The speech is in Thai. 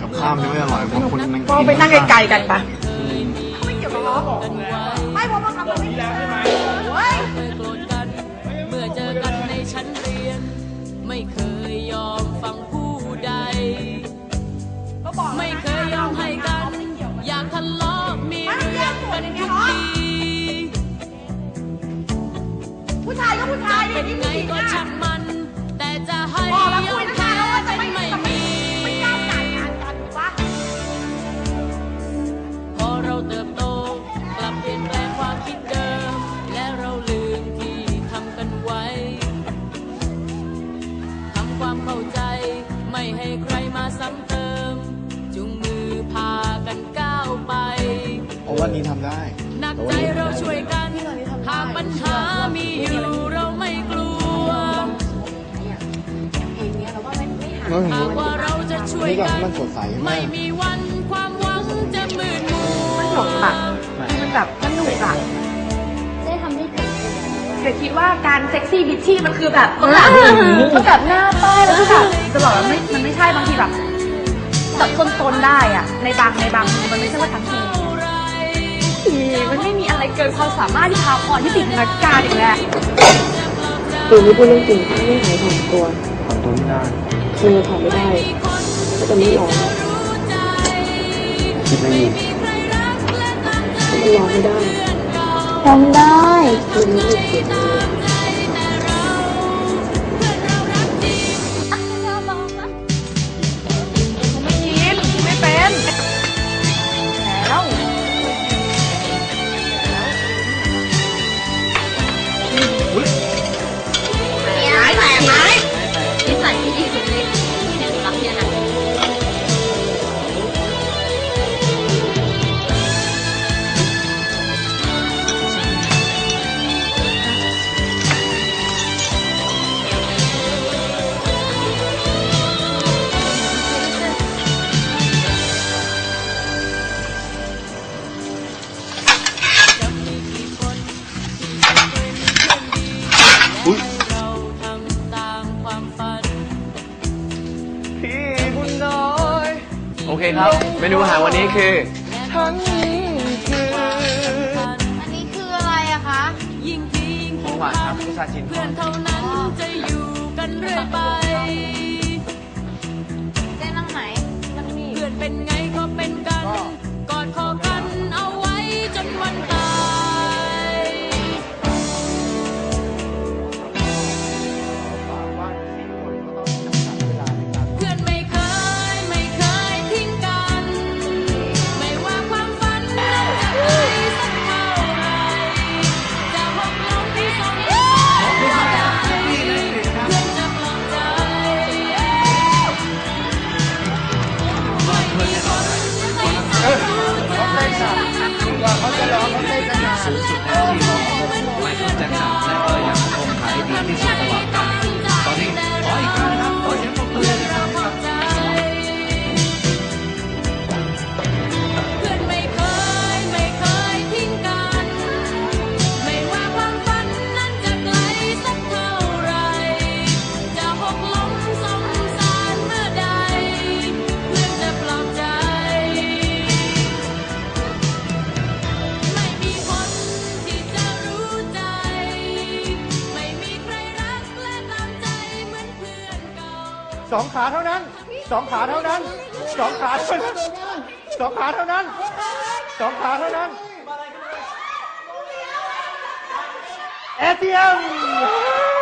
กับข้าวมันจะไม่อร่อยเพราะคุณนั่งก็ไปนั่งไกลๆกันปะไม่เกี่ยวกับล้อไม่เพราะว่าคำมันไม่ได้เฮ้ยเคยโกรธกันเมื่อเจอกันในชั้นเรียน ไม่เคยยอมฟังผู้ใดก็บอกไม่เคยยอมให้กัน อยากทะเลาะมีเรื่องกันทุกทีผู้ชายก็ผู้ชายเป็นนี่ไงผู้หญิงก็ เราเติบโต กลับเปลี่ยนแปลงความคิดเดิม และเราลืมที่ทำกันไว้ทำความเข้าใจไม่ให้ใครมาซ้ำเติม จุงมือพากันก้าวไปเพราะว่านี้ทำได้หนักใจเราช่วยกัน หากปัญหามีอยู่เราไม่กลัวแล้วถึงหากว่าเราจะช่วยนี่ก่อนกันที่มันสดใสใช่ไหมไม่มีวันความหวังจะ มืดมัวหลงอะมันแบบสนุกอะได้ทำได้ถึงแต่คิดว่าการเซ็กซี่บิชชี่มันคือแบบต้องแบบต้องแบบหน้าป้ายแล้วก็แบบจะบอกว่าไม่มันไม่ใช่บางทีแบบจับตนๆได้อะ ในบางในบางมันไม่ใช่ว่าทั้งทีทีมันไม่มีอะไรเกินความสามารถที่พาพรที่ติดนักการอีกแล้วคือไม่พูดเรื่องจริงไม่หายถ่อมตัวทำตัวไม่ได้มือถ่อมไม่ได้ก็จะไม่ร้องคิดไม่ดีมัน ร้องไม่ได้ ทำได้ มันไม่มีเสียงเลย โอเคครับ เมนูอาหารวันนี้คือทั้งคืออันนี้คืออะไรอะคะ ยิ่งที่ยิ่งของหวานครับพุทราจินเพื่อนเท่านั้นจะอยู่กันเรื่อยไป ใจเขาจะร้ สองขาเท่านั้นสองขาเท่านั้นสองขาเท่านั้นสองขาเท่านั้นสองขาเท่านั้นเอทีเอ็ม